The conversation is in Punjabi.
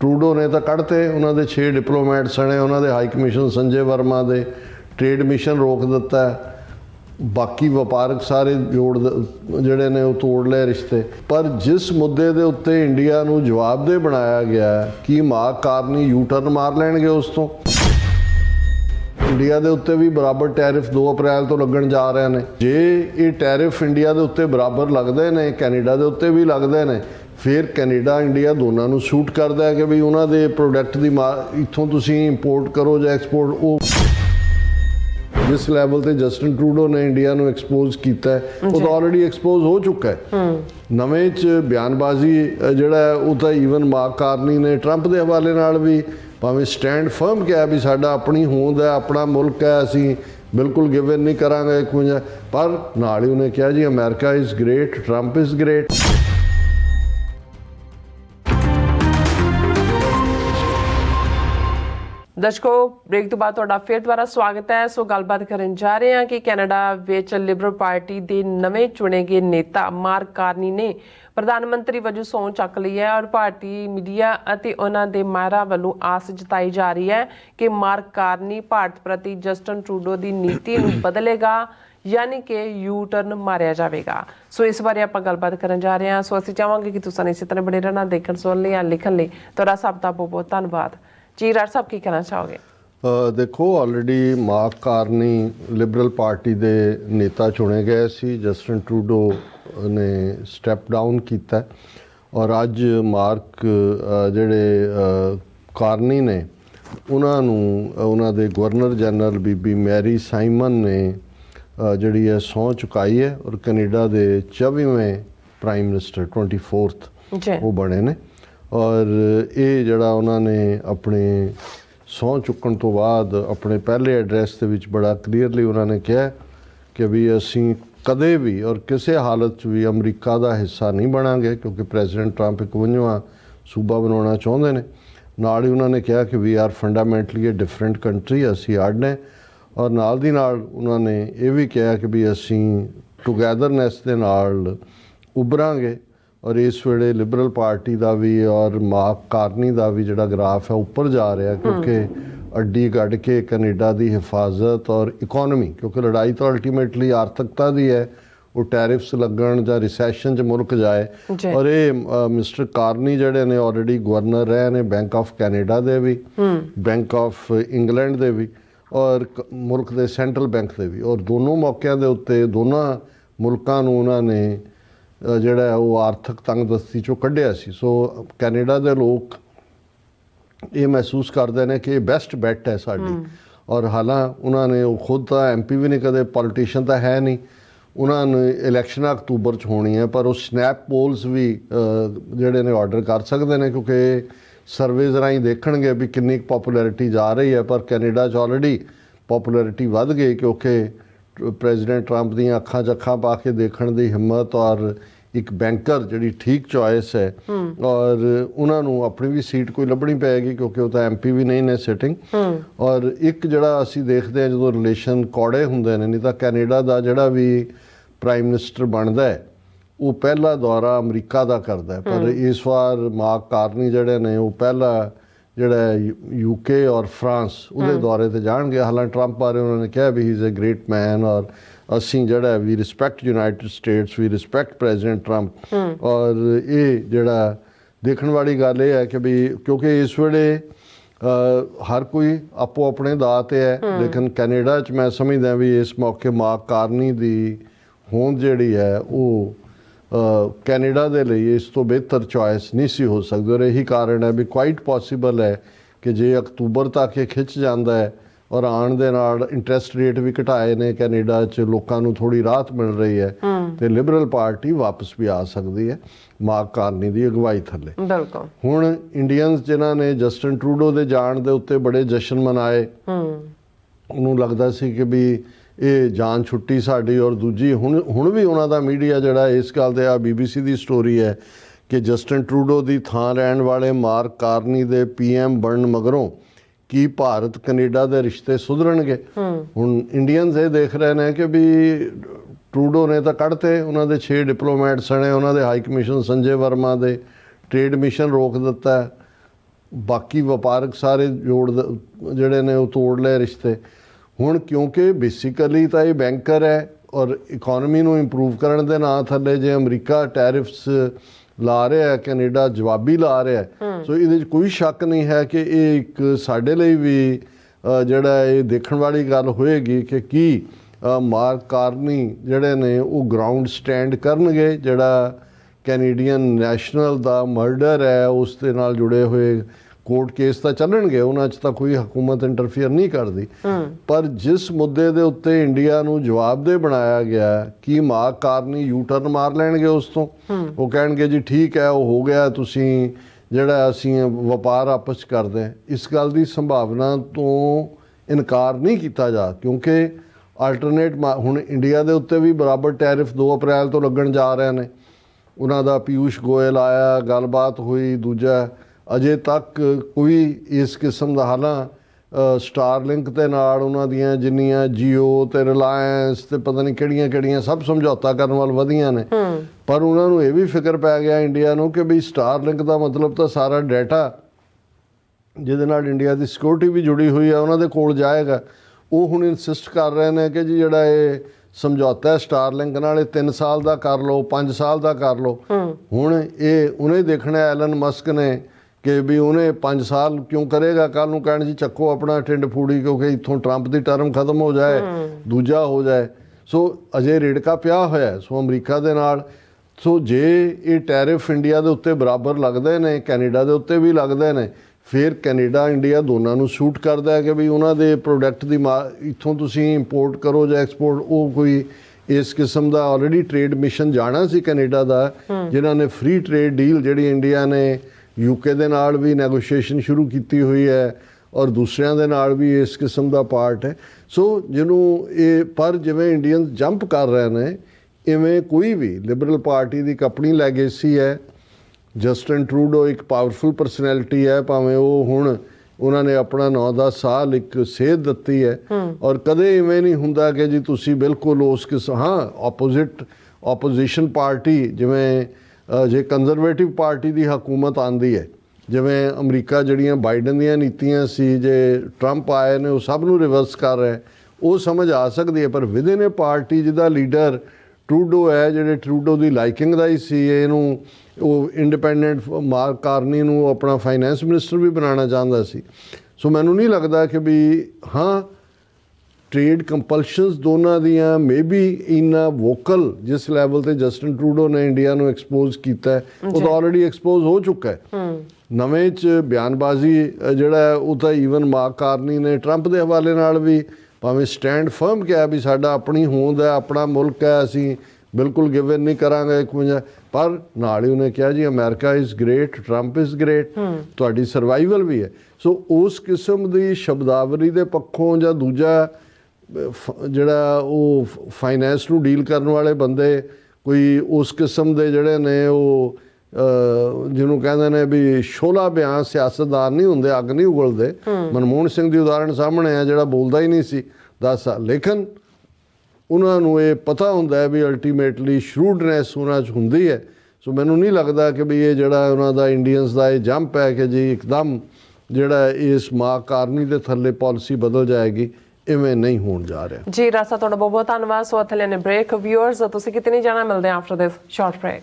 ਟਰੂਡੋ ਨੇ ਤਾਂ ਕੱਢਤੇ ਉਹਨਾਂ ਦੇ 6 ਡਿਪਲੋਮੈਟ ਸਣੇ ਉਹਨਾਂ ਦੇ ਹਾਈ ਕਮਿਸ਼ਨ ਸੰਜੇ ਵਰਮਾ ਦੇ ਟ੍ਰੇਡ ਮਿਸ਼ਨ ਰੋਕ ਦਿੱਤਾ ਬਾਕੀ ਵਪਾਰਕ ਸਾਰੇ ਜੋੜ ਜਿਹੜੇ ਨੇ ਉਹ ਤੋੜ ਲਏ ਰਿਸ਼ਤੇ। ਪਰ ਜਿਸ ਮੁੱਦੇ ਦੇ ਉੱਤੇ ਇੰਡੀਆ ਨੂੰ ਜਵਾਬਦੇਹ ਬਣਾਇਆ ਗਿਆ ਹੈ, ਕੀ ਮਾਂ ਕਾਰਨੀ ਯੂ ਟਰਨ ਮਾਰ ਲੈਣਗੇ ਉਸ ਤੋਂ? ਇੰਡੀਆ ਦੇ ਉੱਤੇ ਵੀ ਬਰਾਬਰ ਟੈਰਿਫ 2 ਅਪ੍ਰੈਲ ਤੋਂ ਲੱਗਣ ਜਾ ਰਹੇ ਨੇ। ਜੇ ਇਹ ਟੈਰਿਫ ਇੰਡੀਆ ਦੇ ਉੱਤੇ ਬਰਾਬਰ ਲੱਗਦੇ ਨੇ ਕੈਨੇਡਾ ਦੇ ਉੱਤੇ ਵੀ ਲੱਗਦੇ ਨੇ ਫਿਰ ਕੈਨੇਡਾ ਇੰਡੀਆ ਦੋਨਾਂ ਨੂੰ ਸੂਟ ਕਰਦਾ ਹੈ ਕਿ ਵੀ ਉਹਨਾਂ ਦੇ ਪ੍ਰੋਡਕਟ ਦੀ ਇੱਥੋਂ ਤੁਸੀਂ ਇੰਪੋਰਟ ਕਰੋ ਜਾਂ ਐਕਸਪੋਰਟ ਉਹ ਜਿਸ ਲੈਵਲ ਤੇ ਜਸਟਨ ਟਰੂਡੋ ਨੇ ਇੰਡੀਆ ਨੂੰ ਐਕਸਪੋਜ਼ ਕੀਤਾ ਹੈ, ਉਹ ਤਾਂ ਆਲਰੇਡੀ ਐਕਸਪੋਜ਼ ਹੋ ਚੁੱਕਾ ਹੈ। ਨਵੇਂ ਚ ਬਿਆਨਬਾਜ਼ੀ ਜਿਹੜਾ ਉਹ ਤਾਂ ਈਵਨ ਮਾਰਕ ਕਾਰਨੀ ਨੇ ਟਰੰਪ ਦੇ ਹਵਾਲੇ ਨਾਲ ਵੀ ਭਾਵੇਂ ਸਟੈਂਡ ਫਰਮ ਕਿਹਾ ਵੀ ਸਾਡਾ ਆਪਣੀ ਹੋਂਦ ਹੈ ਆਪਣਾ ਮੁਲਕ ਹੈ ਅਸੀਂ ਬਿਲਕੁਲ ਗਿਵਨ ਨਹੀਂ ਕਰਾਂਗੇ ਕੁਝ ਪਰ ਨਾਲ ਹੀ ਉਹਨੇ ਕਿਹਾ ਜੀ America is great Trump is great ਦਰਸ਼ਕੋ break ਤੋਂ ਬਾਅਦ ਤੁਹਾਡਾ ਫਿਰ ਦੁਬਾਰਾ ਸਵਾਗਤ ਹੈ। ਸੋ ਗੱਲਬਾਤ ਕਰਨ ਜਾ ਰਹੇ ਹਾਂ ਕਿ ਕੈਨੇਡਾ ਵਿੱਚ ਲਿਬਰਲ ਪਾਰਟੀ ਦੇ ਨਵੇਂ ਚੁਣੇ ਗਏ ਨੇਤਾ ਮਾਰਕ ਕਾਰਨੀ ਨੇ ਪ੍ਰਧਾਨ ਮੰਤਰੀ ਵਜੋਂ ਸਹੁੰ ਚੱਕ ਲਈ ਹੈ ਔਰ ਭਾਰਤੀ ਮੀਡੀਆ ਅਤੇ ਉਹਨਾਂ ਦੇ ਮਾਹਿਰਾਂ ਵੱਲੋਂ ਆਸ ਜਤਾਈ ਜਾ ਰਹੀ ਹੈ ਕਿ ਮਾਰਕ ਕਾਰਨੀ ਭਾਰਤ ਪ੍ਰਤੀ ਜਸਟਨ ਟਰੂਡੋ ਦੀ ਨੀਤੀ ਨੂੰ ਬਦਲੇਗਾ ਯਾਨੀ ਕਿ ਯੂ ਟਰਨ ਮਾਰਿਆ ਜਾਵੇਗਾ। ਸੋ ਇਸ ਬਾਰੇ ਆਪਾਂ ਗੱਲਬਾਤ ਕਰਨ ਜਾ ਰਹੇ ਹਾਂ। ਸੋ ਅਸੀਂ ਚਾਹਾਂਗੇ ਕਿ ਤੁਸੀਂ ਇਸੇ ਤਰ੍ਹਾਂ ਬਣੇ ਰਹਿਣਾ ਦੇਖਣ ਸੁਣਨ ਲਈ ਜਾਂ ਲਿਖਣ ਲਈ। ਤੁਹਾਡਾ ਸਭ ਦਾ ਬਹੁਤ ਬਹੁਤ ਧੰਨਵਾਦ। ਜੀ ਰਾਜ ਸਾਹਿਬ ਕੀ ਕਹਿਣਾ ਚਾਹੋਗੇ? ਦੇਖੋ already Mark Carney liberal party ਦੇ ਨੇਤਾ ਚੁਣੇ ਗਏ ਸੀ। ਜਸਟਨ ਟਰੂਡੋ ਨੇ ਸਟੈਪ ਡਾਊਨ ਕੀਤਾ। ਔਰ ਅੱਜ ਮਾਰਕ ਜਿਹੜੇ ਕਾਰਨੀ ਨੇ ਉਹਨਾਂ ਨੂੰ ਉਹਨਾਂ ਦੇ ਗਵਰਨਰ ਜਨਰਲ ਬੀਬੀ ਮੈਰੀ ਸਾਈਮਨ ਨੇ ਜਿਹੜੀ ਹੈ ਸਹੁੰ ਚੁਕਾਈ ਹੈ। ਔਰ ਕੈਨੇਡਾ ਦੇ 24ਵੇਂ ਪ੍ਰਾਈਮ ਮਿਨਿਸਟਰ 24th ਜੀ। ਉਹ ਬਣੇ ਨੇ। ਔਰ ਇਹ ਜਿਹੜਾ ਉਹਨਾਂ ਨੇ ਆਪਣੇ ਸਹੁੰ ਚੁੱਕਣ ਤੋਂ ਬਾਅਦ ਆਪਣੇ ਪਹਿਲੇ ਐਡਰੈਸ ਦੇ ਵਿੱਚ ਬੜਾ ਕਲੀਅਰਲੀ ਉਹਨਾਂ ਨੇ ਕਿਹਾ ਕਿ ਵੀ ਅਸੀਂ ਕਦੇ ਵੀ ਔਰ ਕਿਸੇ ਹਾਲਤ 'ਚ ਵੀ ਅਮਰੀਕਾ ਦਾ ਹਿੱਸਾ ਨਹੀਂ ਬਣਾਂਗੇ ਕਿਉਂਕਿ ਪ੍ਰੈਜ਼ੀਡੈਂਟ ਟਰੰਪ ਇੱਕ ਵੰਜਵਾ ਸੂਬਾ ਬਣਾਉਣਾ ਚਾਹੁੰਦੇ ਨੇ। ਨਾਲ ਹੀ ਉਹਨਾਂ ਨੇ ਕਿਹਾ ਕਿ we are fundamentally uh different country ਅਸੀਂ ਅੱਡ ਨੇ ਔਰ ਨਾਲ ਦੀ ਨਾਲ ਉਹਨਾਂ ਨੇ ਇਹ ਵੀ ਕਿਹਾ ਕਿ ਵੀ ਅਸੀਂ ਟੁਗੇਦਰਨੈਸ ਦੇ ਨਾਲ ਉਭਰਾਂਗੇ। ਔਰ ਇਸ ਵੇਲੇ ਲਿਬਰਲ ਪਾਰਟੀ ਦਾ ਵੀ ਔਰ ਮਾਰਕ ਕਾਰਨੀ ਦਾ ਵੀ ਜਿਹੜਾ ਗ੍ਰਾਫ ਹੈ ਉੱਪਰ ਜਾ ਰਿਹਾ ਕਿਉਂਕਿ ਅੱਡੀ ਕੱਢ ਕੇ ਕੈਨੇਡਾ ਦੀ ਹਿਫਾਜ਼ਤ ਔਰ ਇਕਨੋਮੀ ਕਿਉਂਕਿ ਲੜਾਈ ਤਾਂ ਅਲਟੀਮੇਟਲੀ ਆਰਥਿਕਤਾ ਦੀ ਹੈ ਉਹ ਟੈਰਿਫਸ ਲੱਗਣ ਜਾਂ ਰਿਸੈਸ਼ਨ 'ਚ ਮੁਲਕ ਜਾਏ। ਔਰ ਇਹ ਮਿਸਟਰ ਕਾਰਨੀ ਜਿਹੜੇ ਨੇ ਆਲਰੇਡੀ ਗਵਰਨਰ ਰਹੇ ਨੇ ਬੈਂਕ ਆਫ ਕੈਨੇਡਾ ਦੇ ਵੀ ਬੈਂਕ ਆਫ ਇੰਗਲੈਂਡ ਦੇ ਵੀ ਔਰ ਮੁਲਕ ਦੇ ਸੈਂਟਰਲ ਬੈਂਕ ਦੇ ਵੀ। ਔਰ ਦੋਨੋਂ ਮੌਕਿਆਂ ਦੇ ਉੱਤੇ ਦੋਨਾਂ ਮੁਲਕਾਂ ਨੂੰ ਉਹਨਾਂ ਨੇ ਜਿਹੜਾ ਉਹ ਆਰਥਿਕ ਤੰਗਦਸਤੀ ਚੋਂ ਕੱਢਿਆ ਸੀ। ਸੋ ਕੈਨੇਡਾ ਦੇ ਲੋਕ ਇਹ ਮਹਿਸੂਸ ਕਰਦੇ ਨੇ ਕਿ ਇਹ ਬੈਸਟ ਬੈਟ ਹੈ ਸਾਡੀ। ਔਰ ਹਾਲਾਂ ਉਹਨਾਂ ਨੇ ਉਹ ਖੁਦ ਤਾਂ ਐਮਪੀ ਵੀ ਨਹੀਂ ਕਦੇ ਪੋਲੀਟੀਸ਼ੀਅਨ ਤਾਂ ਹੈ ਨਹੀਂ। ਉਹਨਾਂ ਨੇ ਇਲੈਕਸ਼ਨਾਂ ਅਕਤੂਬਰ ਚ ਹੋਣੀ ਹੈ ਪਰ ਉਹ ਸਨੈਪ ਪੋਲਸ ਵੀ ਜਿਹੜੇ ਨੇ ਆਰਡਰ ਕਰ ਸਕਦੇ ਨੇ ਕਿਉਂਕਿ ਸਰਵੇਜ਼ ਰਾਹੀਂ ਦੇਖਣਗੇ ਵੀ ਕਿੰਨੀ ਪਪੂਲੈਰਿਟੀ ਜਾ ਰਹੀ ਹੈ। ਪਰ ਕੈਨੇਡਾ ਚ ਆਲਰੇਡੀ ਪਪੂਲੈਰਿਟੀ ਵੱਧ ਗਈ ਕਿਉਂਕਿ ਪ੍ਰੈਜ਼ੀਡੈਂਟ ਟਰੰਪ ਦੀਆਂ ਅੱਖਾਂ 'ਚ ਅੱਖਾਂ ਪਾ ਕੇ ਦੇਖਣ ਦੀ ਹਿੰਮਤ ਔਰ ਇੱਕ ਬੈਂਕਰ ਜਿਹੜੀ ਠੀਕ ਚੁਆਇਸ ਹੈ ਔਰ ਉਹਨਾਂ ਨੂੰ ਆਪਣੀ ਵੀ ਸੀਟ ਕੋਈ ਲੱਭਣੀ ਪਏਗੀ ਕਿਉਂਕਿ ਉਹ ਤਾਂ ਐਮਪੀ ਵੀ ਨਹੀਂ ਨੇ ਸਿਟਿੰਗ ਔਰ ਇੱਕ ਜਿਹੜਾ ਅਸੀਂ ਦੇਖਦੇ ਹਾਂ ਜਦੋਂ ਰਿਲੇਸ਼ਨ ਕੌੜੇ ਹੁੰਦੇ ਨੇ ਨਹੀਂ ਤਾਂ ਕੈਨੇਡਾ ਦਾ ਜਿਹੜਾ ਵੀ ਪ੍ਰਾਈਮ ਮਿਨਿਸਟਰ ਬਣਦਾ ਹੈ ਉਹ ਪਹਿਲਾ ਦੌਰਾ ਅਮਰੀਕਾ ਦਾ ਕਰਦਾ ਹੈ। ਪਰ ਇਸ ਵਾਰ ਮਾਰਕ ਕਾਰਨੀ ਜਿਹੜੇ ਨੇ ਉਹ ਪਹਿਲਾ ਜਿਹੜਾ ਯੂਕੇ ਔਰ ਫਰਾਂਸ ਉਹਦੇ ਦੌਰੇ ਤੇ ਜਾਣਗੇ। ਹਾਲਾਂ ਟਰੰਪ ਬਾਰੇ ਉਹਨਾਂ ਨੇ ਕਿਹਾ ਵੀ ਹੀ ਇਜ਼ ਅ ਗ੍ਰੇਟ ਮੈਨ ਔਰ ਅਸੀਂ ਜਿਹੜਾ we respect United States we respect President Trump ਔਰ ਇਹ ਜਿਹੜਾ ਦੇਖਣ ਵਾਲੀ ਗੱਲ ਇਹ ਹੈ ਕਿ ਵੀ ਕਿਉਂਕਿ ਇਸ ਵੇਲੇ ਹਰ ਕੋਈ ਆਪੋ ਆਪਣੇ ਦਾਅ ਤੇ ਹੈ। ਲੇਕਿਨ ਕੈਨੇਡਾ ਚ ਮੈਂ ਸਮਝਦਾ ਵੀ ਇਸ ਮੌਕੇ ਮਾਰਕ ਕਾਰਨੀ ਦੀ ਹੋਂਦ ਜਿਹੜੀ ਹੈ ਉਹ ਕੈਨੇਡਾ ਦੇ ਲਈ ਇਸ ਤੋਂ ਬਿਹਤਰ ਚੁਆਇਸ ਨਹੀਂ ਸੀ ਹੋ ਸਕਦੀ ਔਰ ਇਹੀ ਕਾਰਨ ਹੈ ਵੀ ਕੁਆਇਟ ਪੋਸੀਬਲ ਹੈ ਕਿ ਜੇ ਅਕਤੂਬਰ ਤੱਕ ਇਹ ਖਿੱਚ ਜਾਂਦਾ ਹੈ ਔਰ ਆਉਣ ਦੇ ਨਾਲ ਇੰਟਰਸਟ ਰੇਟ ਵੀ ਘਟਾਏ ਨੇ ਕੈਨੇਡਾ 'ਚ ਲੋਕਾਂ ਨੂੰ ਥੋੜੀ ਰਾਹਤ ਮਿਲ ਰਹੀ ਹੈ ਤੇ ਲਿਬਰਲ ਪਾਰਟੀ ਵਾਪਸ ਵੀ ਆ ਸਕਦੀ ਹੈ ਮਾਰਕ ਕਾਰਨੀ ਦੀ ਅਗਵਾਈ ਥੱਲੇ। ਬਿਲਕੁਲ। ਹੁਣ ਇੰਡੀਅਨਸ ਜਿਨ੍ਹਾਂ ਨੇ ਜਸਟਨ ਟਰੂਡੋ ਦੇ ਜਾਣ ਦੇ ਉੱਤੇ ਬੜੇ ਜਸ਼ਨ ਮਨਾਏ ਹੂੰ। ਉਹਨੂੰ ਲੱਗਦਾ ਸੀ ਕਿ ਵੀ ਇਹ ਜਾਨ ਛੁੱਟੀ ਸਾਡੀ ਔਰ ਦੂਜੀ ਹੁਣ ਹੁਣ ਵੀ ਉਹਨਾਂ ਦਾ ਮੀਡੀਆ ਜਿਹੜਾ ਇਸ ਗੱਲ ਤੇ ਆ ਬੀਬੀਸੀ ਦੀ ਸਟੋਰੀ ਹੈ ਕਿ ਜਸਟਨ ਟਰੂਡੋ ਦੀ ਥਾਂ ਲੈਣ ਵਾਲੇ ਮਾਰਕ ਕਾਰਨੀ ਦੇ ਪੀਐਮ ਬਣਨ ਮਗਰੋਂ ਕੀ ਭਾਰਤ ਕੈਨੇਡਾ ਦੇ ਰਿਸ਼ਤੇ ਸੁਧਰਨਗੇ? ਹੁਣ ਇੰਡੀਅਨਸ ਇਹ ਦੇਖ ਰਹੇ ਨੇ ਕਿ ਵੀ ਟਰੂਡੋ ਨੇ ਤਾਂ ਕੱਢਤੇ ਉਹਨਾਂ ਦੇ 6 ਡਿਪਲੋਮੈਟ ਸਣੇ ਉਹਨਾਂ ਦੇ ਹਾਈ ਕਮਿਸ਼ਨ ਸੰਜੇ ਵਰਮਾ ਦੇ ਟ੍ਰੇਡ ਮਿਸ਼ਨ ਰੋਕ ਦਿੱਤਾ। ਬਾਕੀ ਵਪਾਰਕ ਸਾਰੇ ਜੋੜ ਜਿਹੜੇ ਨੇ ਉਹ ਤੋੜ ਲਏ ਰਿਸ਼ਤੇ। ਹੁਣ ਕਿਉਂਕਿ ਬੇਸਿਕਲੀ ਤਾਂ ਇਹ ਬੈਂਕਰ ਹੈ ਔਰ ਇਕਨੋਮੀ ਨੂੰ ਇੰਪਰੂਵ ਕਰਨ ਦੇ ਨਾਂ ਥੱਲੇ ਜੇ ਅਮਰੀਕਾ ਟੈਰਿਫਸ ਲਾ ਰਿਹਾ ਹੈ ਕੈਨੇਡਾ ਜਵਾਬੀ ਲਾ ਰਿਹਾ ਹੈ ਸੋ ਇਹਦੇ 'ਚ ਕੋਈ ਸ਼ੱਕ ਨਹੀਂ ਹੈ ਕਿ ਇਹ ਇੱਕ ਸਾਡੇ ਲਈ ਵੀ ਜਿਹੜਾ ਇਹ ਦੇਖਣ ਵਾਲੀ ਗੱਲ ਹੋਏਗੀ ਕਿ ਕੀ ਮਾਰਕ ਕਾਰਨੀ ਜਿਹੜੇ ਨੇ ਉਹ ਗਰਾਊਂਡ ਸਟੈਂਡ ਕਰਨਗੇ ਜਿਹੜਾ ਕੈਨੇਡੀਅਨ ਨੈਸ਼ਨਲ ਦਾ ਮਰਡਰ ਹੈ ਉਸ ਦੇ ਨਾਲ ਜੁੜੇ ਹੋਏ ਕੋਰਟ ਕੇਸ ਤਾਂ ਚੱਲਣਗੇ ਉਹਨਾਂ 'ਚ ਤਾਂ ਕੋਈ ਹਕੂਮਤ ਇੰਟਰਫੀਅਰ ਨਹੀਂ ਕਰਦੀ। ਪਰ ਜਿਸ ਮੁੱਦੇ ਦੇ ਉੱਤੇ ਇੰਡੀਆ ਨੂੰ ਜਵਾਬਦੇਹ ਬਣਾਇਆ ਗਿਆ ਕਿ ਮਾਰਕ ਕਾਰਨੀ ਯੂ ਟਰਨ ਮਾਰ ਲੈਣਗੇ ਉਸ ਤੋਂ? ਉਹ ਕਹਿਣਗੇ ਜੀ ਠੀਕ ਹੈ ਉਹ ਹੋ ਗਿਆ ਤੁਸੀਂ ਜਿਹੜਾ ਅਸੀਂ ਵਪਾਰ ਆਪਸ ਕਰਦੇ ਇਸ ਗੱਲ ਦੀ ਸੰਭਾਵਨਾ ਤੋਂ ਇਨਕਾਰ ਨਹੀਂ ਕੀਤਾ ਜਾ ਕਿਉਂਕਿ ਆਲਟਰਨੇਟ ਹੁਣ ਇੰਡੀਆ ਦੇ ਉੱਤੇ ਵੀ ਬਰਾਬਰ ਟੈਰਿਫ 2 ਅਪ੍ਰੈਲ ਤੋਂ ਲੱਗਣ ਜਾ ਰਹੇ ਨੇ। ਉਹਨਾਂ ਦਾ ਪਿਊਸ਼ ਗੋਇਲ ਆਇਆ ਗੱਲਬਾਤ ਹੋਈ ਦੂਜਾ ਅਜੇ ਤੱਕ ਕੋਈ ਇਸ ਕਿਸਮ ਦਾ ਹਾਲਾਂ ਸਟਾਰਲਿੰਕ ਦੇ ਨਾਲ ਉਹਨਾਂ ਦੀਆਂ ਜਿੰਨੀਆਂ ਜੀਓ ਤੇ ਰਿਲਾਇੰਸ ਤੇ ਪਤਾ ਨਹੀਂ ਕਿਹੜੀਆਂ ਕਿਹੜੀਆਂ ਸਭ ਸਮਝੌਤਾ ਕਰਨ ਵੱਲ ਵਧੀਆਂ ਨੇ। ਪਰ ਉਹਨਾਂ ਨੂੰ ਇਹ ਵੀ ਫਿਕਰ ਪੈ ਗਿਆ ਇੰਡੀਆ ਨੂੰ ਕਿ ਵੀ ਸਟਾਰਲਿੰਕ ਦਾ ਮਤਲਬ ਤਾਂ ਸਾਰਾ ਡਾਟਾ ਜਿਹਦੇ ਨਾਲ ਇੰਡੀਆ ਦੀ ਸਿਕਿਉਰਿਟੀ ਵੀ ਜੁੜੀ ਹੋਈ ਹੈ ਉਹਨਾਂ ਦੇ ਕੋਲ ਜਾਏਗਾ। ਉਹ ਹੁਣ ਇਨਸਿਸਟ ਕਰ ਰਹੇ ਨੇ ਕਿ ਜੀ ਜਿਹੜਾ ਇਹ ਸਮਝੌਤਾ ਹੈ ਸਟਾਰਲਿੰਕ ਨਾਲ ਇਹ 3 ਸਾਲ ਦਾ ਕਰ ਲਓ 5 ਸਾਲ ਦਾ ਕਰ ਲਓ। ਹੁਣ ਇਹ ਉਹਨੇ ਦੇਖਣਾ ਐਲਨ ਮਸਕ ਨੇ ਕਿ ਵੀ ਉਹਨੇ 5 ਸਾਲ ਕਿਉਂ ਕਰੇਗਾ? ਕੱਲ ਨੂੰ ਕਹਿਣ ਜੀ ਚੱਕੋ ਆਪਣਾ ਟਿੰਡ ਫੂੜੀ ਕਿਉਂਕਿ ਇੱਥੋਂ ਟਰੰਪ ਦੀ ਟਰਮ ਖਤਮ ਹੋ ਜਾਏ ਦੂਜਾ ਹੋ ਜਾਏ। ਸੋ ਅਜੇ ਰੇੜਕਾ ਪਿਆ ਹੋਇਆ। ਸੋ ਅਮਰੀਕਾ ਦੇ ਨਾਲ। ਸੋ ਜੇ ਇਹ ਟੈਰਿਫ ਇੰਡੀਆ ਦੇ ਉੱਤੇ ਬਰਾਬਰ ਲੱਗਦੇ ਨੇ ਕੈਨੇਡਾ ਦੇ ਉੱਤੇ ਵੀ ਲੱਗਦੇ ਨੇ ਫਿਰ ਕੈਨੇਡਾ ਇੰਡੀਆ ਦੋਨਾਂ ਨੂੰ ਸੂਟ ਕਰਦਾ ਹੈ ਕਿ ਵੀ ਉਹਨਾਂ ਦੇ ਪ੍ਰੋਡਕਟ ਦੀ ਮਾ- ਇੱਥੋਂ ਤੁਸੀਂ ਇੰਪੋਰਟ ਕਰੋ ਜਾਂ ਐਕਸਪੋਰਟ ਉਹ ਕੋਈ ਇਸ ਕਿਸਮ ਦਾ ਆਲਰੇਡੀ ਟ੍ਰੇਡ ਮਿਸ਼ਨ ਜਾਣਾ ਸੀ ਕੈਨੇਡਾ ਦਾ ਜਿਨ੍ਹਾਂ ਨੇ ਫ੍ਰੀ ਟ੍ਰੇਡ ਡੀਲ ਜਿਹੜੀ ਇੰਡੀਆ ਨੇ ਯੂਕੇ ਦੇ ਨਾਲ ਵੀ ਨੈਗੋਸ਼ੀਏਸ਼ਨ ਸ਼ੁਰੂ ਕੀਤੀ ਹੋਈ ਹੈ ਔਰ ਦੂਸਰਿਆਂ ਦੇ ਨਾਲ ਵੀ ਇਸ ਕਿਸਮ ਦਾ ਪਾਰਟ ਹੈ। ਸੋ ਜਿਹਨੂੰ ਇਹ ਪਰ ਜਿਵੇਂ ਇੰਡੀਅਨਸ ਜੰਪ ਕਰ ਰਹੇ ਨੇ ਇਵੇਂ ਕੋਈ ਵੀ ਲਿਬਰਲ ਪਾਰਟੀ ਦੀ ਇੱਕ ਆਪਣੀ ਲੈਗੇਸੀ ਹੈ। ਜਸਟਨ ਟਰੂਡੋ ਇੱਕ ਪਾਵਰਫੁਲ ਪਰਸਨੈਲਿਟੀ ਹੈ ਭਾਵੇਂ ਉਹ ਹੁਣ ਉਹਨਾਂ ਨੇ ਆਪਣਾ 9-10 ਸਾਲ ਇੱਕ ਸੇਧ ਦਿੱਤੀ ਹੈ। ਔਰ ਕਦੇ ਇਵੇਂ ਨਹੀਂ ਹੁੰਦਾ ਕਿ ਜੀ ਤੁਸੀਂ ਬਿਲਕੁਲ ਉਸ ਕਿਸ ਹਾਂ ਆਪੋਜ਼ਿਟ ਆਪੋਜੀਸ਼ਨ ਪਾਰਟੀ ਜਿਵੇਂ ਜੇ ਕੰਜ਼ਰਵੇਟਿਵ ਪਾਰਟੀ ਦੀ ਹਕੂਮਤ ਆਂਦੀ ਹੈ, ਜਿਵੇਂ ਅਮਰੀਕਾ ਜਿਹੜੀਆਂ ਬਾਈਡਨ ਦੀਆਂ ਨੀਤੀਆਂ ਸੀ, ਜੇ ਟਰੰਪ ਆਏ ਨੇ, ਉਹ ਸਭ ਨੂੰ ਰਿਵਰਸ ਕਰ ਰਿਹਾ, ਉਹ ਸਮਝ ਆ ਸਕਦੀ ਹੈ, ਪਰ ਵਿਦਿਨ ਇਹ ਪਾਰਟੀ ਜਿਹਦਾ ਲੀਡਰ ਟਰੂਡੋ ਹੈ, ਜਿਹੜੇ ਟਰੂਡੋ ਦੀ ਲਾਈਕਿੰਗ ਦਾ ਹੀ ਸੀ, ਇਹਨੂੰ ਉਹ ਇੰਡੀਪੈਂਡੈਂਟ ਮਾਰਕ ਕਾਰਨੀ ਨੂੰ ਆਪਣਾ ਫਾਈਨੈਂਸ ਮਿਨਿਸਟਰ ਵੀ ਬਣਾਉਣਾ ਚਾਹੁੰਦਾ ਸੀ। ਸੋ ਮੈਨੂੰ ਨਹੀਂ ਲੱਗਦਾ ਕਿ ਵੀ, ਹਾਂ ਟ੍ਰੇਡ ਕੰਪਲਸ਼ਨਸ ਦੋਨਾਂ ਦੀਆਂ ਮੇਬੀ ਇਨ ਵੋਕਲ ਜਿਸ ਲੈਵਲ ਤੇ ਜਸਟਨ ਟਰੂਡੋ ਨੇ ਇੰਡੀਆ ਨੂੰ ਐਕਸਪੋਜ਼ ਕੀਤਾ ਹੈ, ਉਹ ਤਾਂ ਆਲਰੇਡੀ ਐਕਸਪੋਜ਼ ਹੋ ਚੁੱਕਾ ਹੈ। ਨਵੇਂ ਚ ਬਿਆਨਬਾਜ਼ੀ ਜਿਹੜਾ ਉਹ ਤਾਂ ਈਵਨ ਮਾਰਕ ਕਾਰਨੀ ਨੇ ਟਰੰਪ ਦੇ ਹਵਾਲੇ ਨਾਲ ਵੀ ਭਾਵੇਂ ਸਟੈਂਡ ਫਰਮ ਕਿਹਾ ਵੀ ਸਾਡਾ ਆਪਣੀ ਹੋਂਦ ਹੈ ਆਪਣਾ ਮੁਲਕ ਹੈ ਅਸੀਂ ਬਿਲਕੁਲ ਗਿਵਨ ਨਹੀਂ ਕਰਾਂਗੇ ਇੱਕ ਮੁੰਜਾ ਪਰ ਨਾਲ ਹੀ ਉਹਨੇ ਕਿਹਾ ਜੀ America is great Trump is great ਤੁਹਾਡੀ ਸਰਵਾਈਵਲ ਵੀ ਹੈ। ਸੋ ਉਸ ਕਿਸਮ ਦੀ ਸ਼ਬਦਾਵਲੀ ਦੇ ਪੱਖੋਂ ਜਾਂ ਦੂਜਾ ਜਿਹੜਾ ਉਹ ਫਾਈਨੈਂਸ ਨੂੰ ਡੀਲ ਕਰਨ ਵਾਲੇ ਬੰਦੇ ਕੋਈ ਉਸ ਕਿਸਮ ਦੇ ਜਿਹੜੇ ਨੇ ਉਹ ਜਿਹਨੂੰ ਕਹਿੰਦੇ ਨੇ ਵੀ ਸ਼ੋਲਾ ਬਿਆਨ ਸਿਆਸਤਦਾਨ ਨਹੀਂ ਹੁੰਦੇ ਅੱਗ ਨਹੀਂ ਉਗਲਦੇ। ਮਨਮੋਹਨ ਸਿੰਘ ਦੀ ਉਦਾਹਰਣ ਸਾਹਮਣੇ ਆ ਜਿਹੜਾ ਬੋਲਦਾ ਹੀ ਨਹੀਂ ਸੀ 10 ਸਾਲ। ਲੇਕਿਨ ਉਹਨਾਂ ਨੂੰ ਇਹ ਪਤਾ ਹੁੰਦਾ ਹੈ ਵੀ ਅਲਟੀਮੇਟਲੀ ਸ਼ਰੂਡਨੈਸ ਉਹਨਾਂ 'ਚ ਹੁੰਦੀ ਹੈ। ਸੋ ਮੈਨੂੰ ਨਹੀਂ ਲੱਗਦਾ ਕਿ ਵੀ ਇਹ ਜਿਹੜਾ ਉਹਨਾਂ ਦਾ ਇੰਡੀਅਨਸ ਦਾ ਇਹ ਜੰਪ ਹੈ ਕਿ ਜੀ ਇੱਕਦਮ ਜਿਹੜਾ ਇਸ ਮਾਂ ਕਾਰਨੀ ਦੇ ਥੱਲੇ ਪਾਲਿਸੀ ਬਦਲ ਜਾਏਗੀ। ਇਵੇਂ ਨਹੀਂ ਹੋਣ ਜਾ ਰਿਹਾ। ਜੀ ਰਾਸਾ ਤੁਹਾਡਾ ਬਹੁਤ ਬਹੁਤ ਧੰਨਵਾਦ। ਸੋ ਇੱਥੇ ਲੈਣੇ ਬ੍ਰੇਕ ਵਿਊਅਰਸ ਤੁਸੀਂ ਕਿਤੇ ਨਹੀਂ ਜਾਣਾ, ਮਿਲਦੇ ਆਫਟਰ ਦਿਸ ਸ਼ਾਰਟ ਬ੍ਰੇਕ